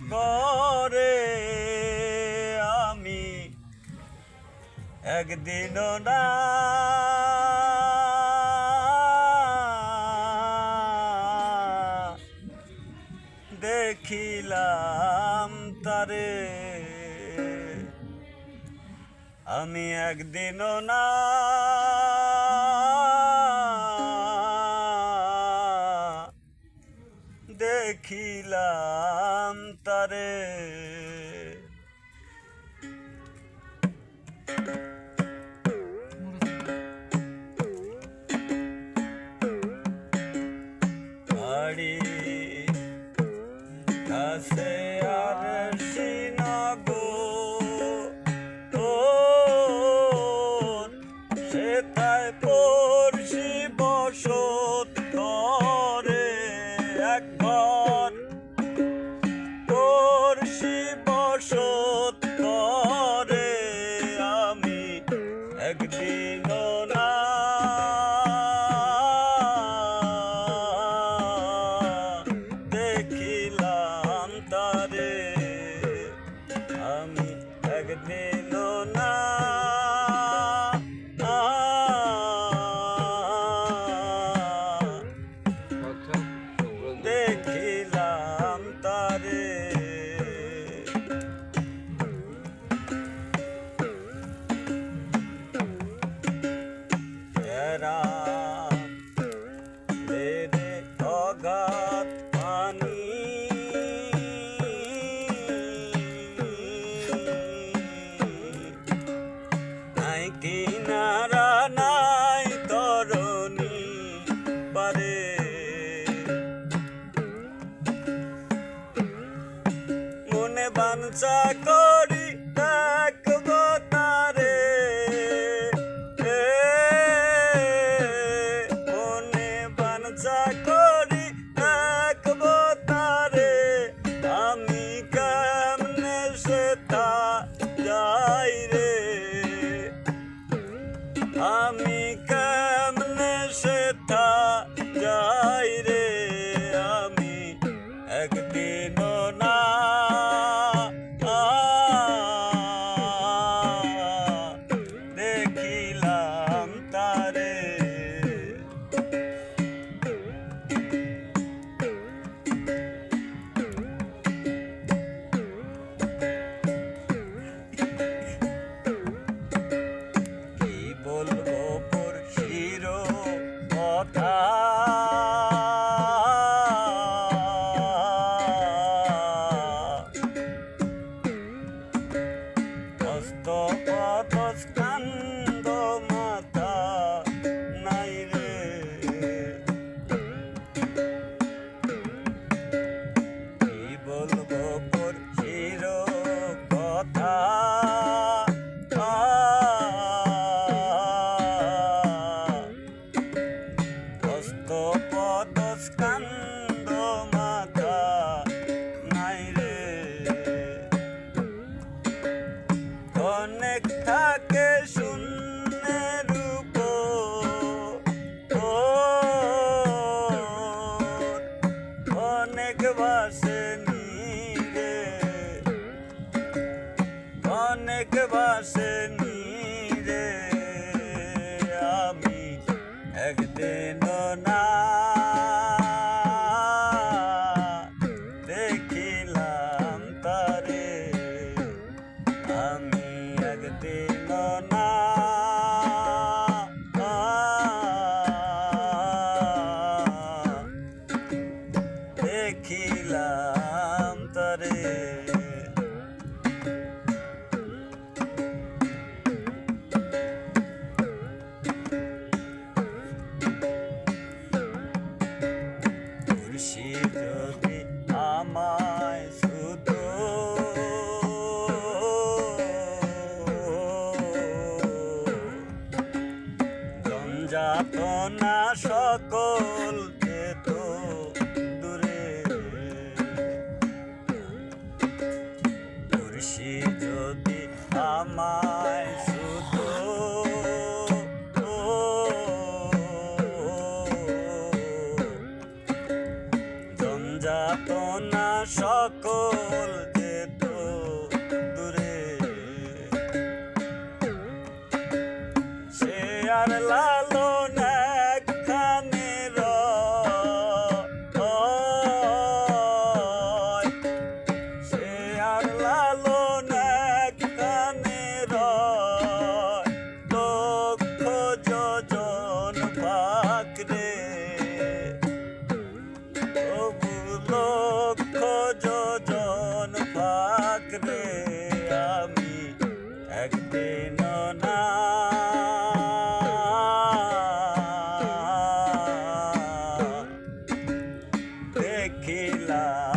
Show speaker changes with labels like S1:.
S1: করে আমি একদিনও না দেখিলাম তারে। আমি একদিনও না দেখিলাম তারে বাড়ি বাঞ্চা করি দেখব তারে। মনে বাঞ্চা করি দেখব তারে। আমি কেমনে সে তা যাই রে। আমি অনেক বাসে নিরে অনেক বাসে যাতনা সকল যেত দূরে। খুশি যদি আমায় শুধু যাতনা সকল সকল যেত দূরে। সে আর লালো দেখিলাম